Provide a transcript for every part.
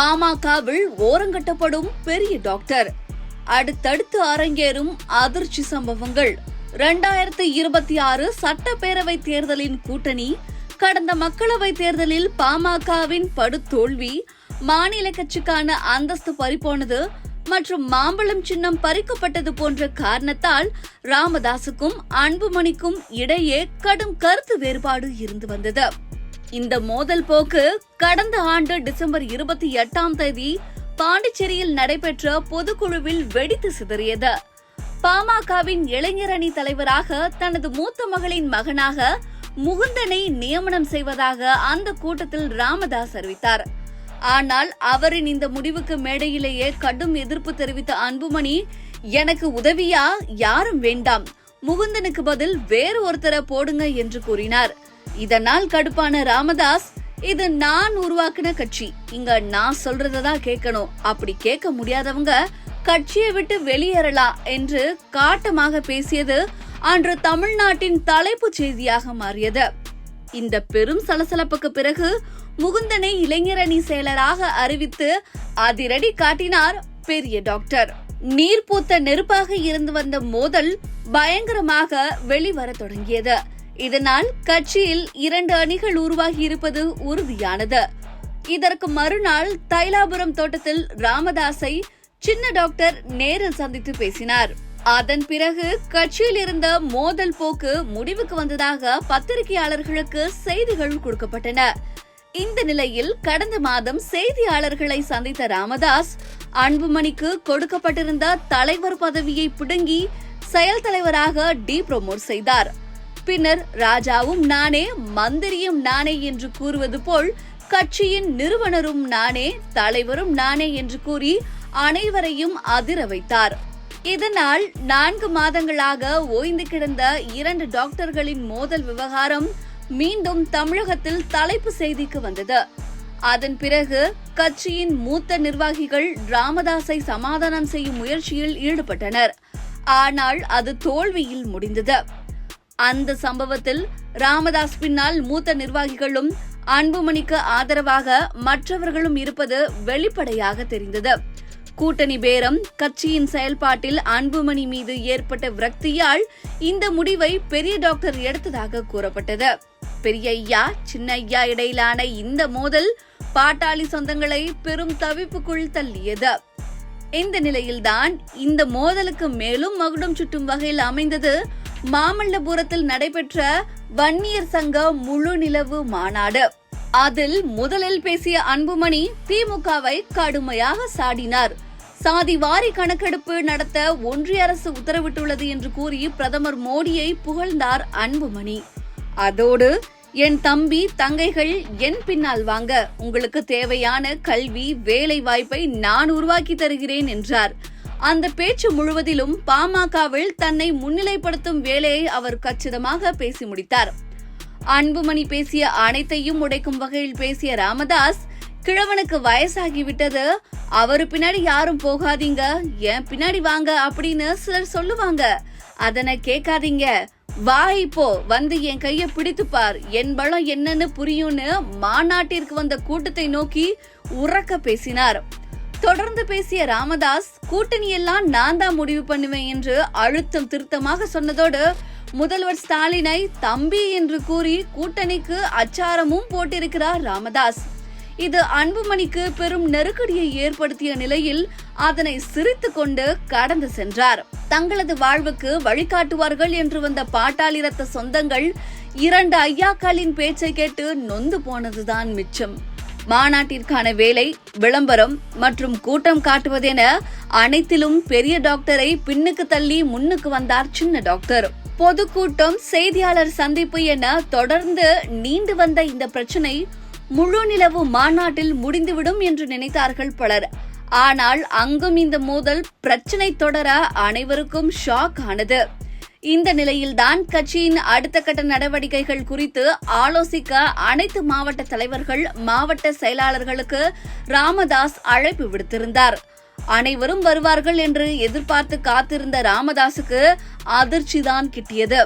பாமகவில் ஓரங்கட்டப்படும் பெரிய டாக்டர். அடுத்தடுத்து அரங்கேறும் அதிர்ச்சி சம்பவங்கள். இரண்டாயிரத்தி இருபத்தி ஆறு சட்டப்பேரவை தேர்தலின் கூட்டணி கடந்த மக்களவை தேர்தலில் பாமகவின் படுதோல்வி மாநில கட்சிக்கான அந்தஸ்து பறிபோனது மற்றும் மாம்பழம் சின்னம் பறிக்கப்பட்டது போன்ற காரணத்தால் ராமதாசுக்கும் அன்புமணிக்கும் இடையே கடும் கருத்து வேறுபாடு இருந்து வந்தது. இந்த மோதல் போக்கு கடந்த ஆண்டு டிசம்பர் இருபத்தி எட்டாம் தேதி பாண்டிச்சேரியில் நடைபெற்ற பொதுக்குழுவில் வெடித்து சிதறியது. பாமகவின் இளைஞரணி தலைவராக தனது மூத்த மகளின் மகனாக முகுந்தனை நியமனம் செய்வதாக அந்த கூட்டத்தில் ராமதாஸ் அறிவித்தார். ஆனால் அவரின் இந்த முடிவுக்கு மேடையிலேயே கடும் எதிர்ப்பு தெரிவித்த அன்புமணி எனக்கு உதவியா? யாரும் வேண்டாம். முகுந்தனுக்கு பதில் வேறு ஒருத்தரை போடுங்க என்று கூறினார். இதனால் கடுப்பான ராமதாஸ் இது நான் உருவாக்கின கட்சி. இங்க நான் சொல்றதான் கேட்கணும். அப்படி கேட்க முடியாதவங்க கட்சியை விட்டு வெளியேறலாம் என்று காட்டமாக பேசியது அன்று தமிழ்நாட்டின் தலைப்புச் செய்தியாக மாறியது. இந்த பெரும் சலசலப்புக்கு பிறகு முகுந்தனை இளைஞரணி செயலராக அறிவித்து அதிரடி காட்டினார் பெரிய டாக்டர். நீர் பூத்த நெருப்பாக இருந்து வந்த மோதல் பயங்கரமாக வெளிவர தொடங்கியது. இதனால் கட்சியில் இரண்டு அணிகள் உருவாகி இருப்பது உறுதியானது. இதற்கு மறுநாள் தைலாபுரம் தோட்டத்தில் ராமதாஸை சின்ன டாக்டர் நேரில் சந்தித்து பேசினார். அதன் பிறகு கட்சியில் இருந்த மோதல் போக்கு முடிவுக்கு வந்ததாக பத்திரிகையாளர்களுக்கு செய்திகள் கொடுக்கப்பட்டன. இந்த நிலையில் கடந்த மாதம் செய்தியாளர்களை சந்தித்த ராமதாஸ் அன்புமணிக்கு கொடுக்கப்பட்டிருந்த தலைவர் பதவியை பிடுங்கி செயல் தலைவராக டி ப்ரமோட் செய்தார். பின்னர் ராஜாவும் நானே மந்திரியும் நானே என்று கூறுவது போல் கட்சியின் நிறுவனரும் நானே தலைவரும் நானே என்று கூறி அனைவரையும் அதிர வைத்தார். இதனால் நான்கு மாதங்களாக ஓய்ந்து கிடந்த இரண்டு டாக்டர்களின் மோதல் விவகாரம் மீண்டும் தமிழகத்தில் தலைப்பு செய்திக்கு வந்தது. அதன் பிறகு கட்சியின் மூத்த நிர்வாகிகள் ராமதாஸை சமாதானம் செய்யும் முயற்சியில் ஈடுபட்டனர். ஆனால் அது தோல்வியில் முடிந்தது. அந்த சம்பவத்தில் ராமதாஸ் பின்னால் மூத்த நிர்வாகிகளும் அன்புமணிக்கு ஆதரவாக மற்றவர்களும் இருப்பது வெளிப்படையாக தெரிந்தது. கூட்டணி பேரம் கட்சியின் செயல்பாட்டில் அன்புமணி மீது ஏற்பட்ட விரக்தியால் இந்த முடிவை பெரிய டாக்டர் எடுத்ததாக கூறப்பட்டது. பெரிய ஐயா சின்ன ஐயா இடையிலான இந்த மோதல் பாட்டாளி சொந்தங்களை பெரும் தவிப்புக்குள் தள்ளியது. இந்த நிலையில்தான் இந்த மோதலுக்கு மேலும் மகுடம் சுட்டும் வகையில் அமைந்தது. மாமல்லபுரத்தில் நடைபெற்ற வன்னியர் சங்க முழு நிலவு மாநாடு. அதில் முதலில் பேசிய அன்புமணி திமுகவை கடுமையாக சாடினார். சாதி வாரி கணக்கெடுப்பு நடத்த ஒன்றிய அரசு உத்தரவிட்டுள்ளது என்று கூறி பிரதமர் மோடியை புகழ்ந்தார் அன்புமணி. அதோடு என் தம்பி தங்கைகள் என் பின்னால் வாங்க. உங்களுக்கு தேவையான கல்வி வேலை வாய்ப்பை நான் உருவாக்கி தருகிறேன் என்றார். அந்த பேச்சு முழுவதிலும் பாமகவில் தன்னை முன்னிலைப்படுத்தும் வேலையை அவர் கச்சிதமாக பேசி முடித்தார். அன்புமணி பேசிய அனைத்தையும் உடைக்கும் வகையில் பேசிய ராமதாஸ் கிழவனுக்கு வயசாகிவிட்டது. அவரு பின்னாடி யாரும் போகாதீங்க. என் பின்னாடி வாங்க அப்படின்னு சிலர் சொல்லுவாங்க. அதனை கேட்காதீங்க. வா இப்போ வந்து என் கைய பிடித்து பார். என் பலம் என்னன்னு புரியும்னு மாநாட்டிற்கு வந்த கூட்டத்தை நோக்கி உறக்க பேசினார். தொடர்ந்து பேசிய ராமதாஸ் கூட்டணி எல்லாம் நான் தான் முடிவு பண்ணுவேன் என்று அழுத்தம் திருத்தமாக சொன்னதோடு முதல்வர் ஸ்டாலினை தம்பி என்று கூறி கூட்டணிக்கு அச்சாரமும் போட்டிருக்கிறார் ராமதாஸ். இது அன்புமணிக்கு பெரும் நெருக்கடியை ஏற்படுத்திய நிலையில் அதனை சிரித்து கொண்டு கடந்து சென்றார். தங்களது வாழ்வுக்கு வழிகாட்டுவார்கள் என்று வந்த பாட்டாளி ரத்த சொந்தங்கள் இரண்டு ஐயாக்களின் பேச்சை கேட்டு நொந்து போனதுதான் மிச்சம். மாநாட்டிற்கான வேலை விளம்பரம் மற்றும் கூட்டம் காட்டுவதென அனைத்திலும் பெரிய டாக்டரை பின்னுக்கு தள்ளி முன்னுக்கு வந்தார் சின்ன டாக்டர். பொதுக்கூட்டம் செய்தியாளர் சந்திப்பு என தொடர்ந்து நீண்டு வந்த இந்த பிரச்சனை முழு நிலவு மாநாட்டில் முடிந்துவிடும் என்று நினைத்தார்கள் பலர். ஆனால் அங்கும் இந்த மோதல் பிரச்சனை தொடர அனைவருக்கும் ஷாக் ஆனது. இந்த நிலையில்தான் கட்சியின் அடுத்த கட்ட நடவடிக்கைகள் குறித்து ஆலோசிக்க அனைத்து மாவட்ட தலைவர்கள் மாவட்ட செயலாளர்களுக்கு ராமதாஸ் அழைப்பு விடுத்திருந்தார். அனைவரும் வருவார்கள் என்று எதிர்பார்த்து காத்திருந்த ராமதாசுக்கு அதிர்ச்சிதான் கிட்டியது.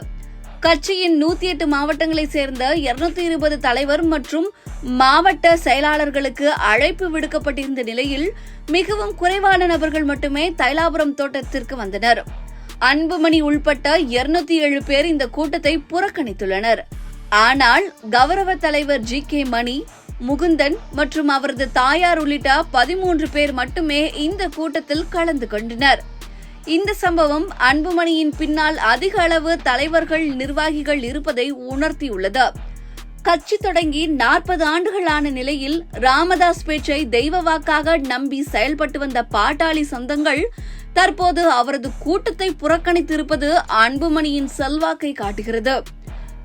கட்சியின் நூத்தி எட்டு மாவட்டங்களைச் சேர்ந்த இருநூத்தி இருபது தலைவர் மற்றும் மாவட்ட செயலாளர்களுக்கு அழைப்பு விடுக்கப்பட்டிருந்த நிலையில் மிகவும் குறைவான நபர்கள் மட்டுமே தைலாபுரம் தோட்டத்திற்கு வந்தனர். அன்புமணி உள்பட்ட இருநூத்தி ஏழு பேர் இந்த கூட்டத்தை புறக்கணித்துள்ளனர். ஆனால் கௌரவ தலைவர் ஜி கே மணி முகுந்தன் மற்றும் அவரது தாயார் உள்ளிட்ட பதிமூன்று பேர் மட்டுமே இந்த கூட்டத்தில் கலந்து கொண்டனர். இந்த சம்பவம் அன்புமணியின் பின்னால் அதிக அளவு தலைவர்கள் நிர்வாகிகள் இருப்பதை உணர்த்தியுள்ளது. கட்சி தொடங்கி நாற்பது ஆண்டுகளான நிலையில் ராமதாஸ் பேச்சை தெய்வ வாக்காக நம்பி செயல்பட்டு வந்த பாட்டாளி சொந்தங்கள் தற்போது அவரது கூட்டத்தை புறக்கணித்திருப்பது அன்புமணியின் செல்வாக்கை காட்டுகிறது.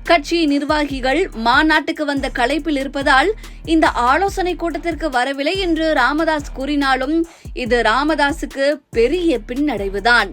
கட்சி நிர்வாகிகள் மாநாட்டுக்கு வந்த களைப்பில் இருப்பதால் இந்த ஆலோசனை கூட்டத்திற்கு வரவில்லை என்று ராமதாஸ் கூறினாலும் இது ராமதாஸுக்கு பெரிய பின்னடைவுதான்.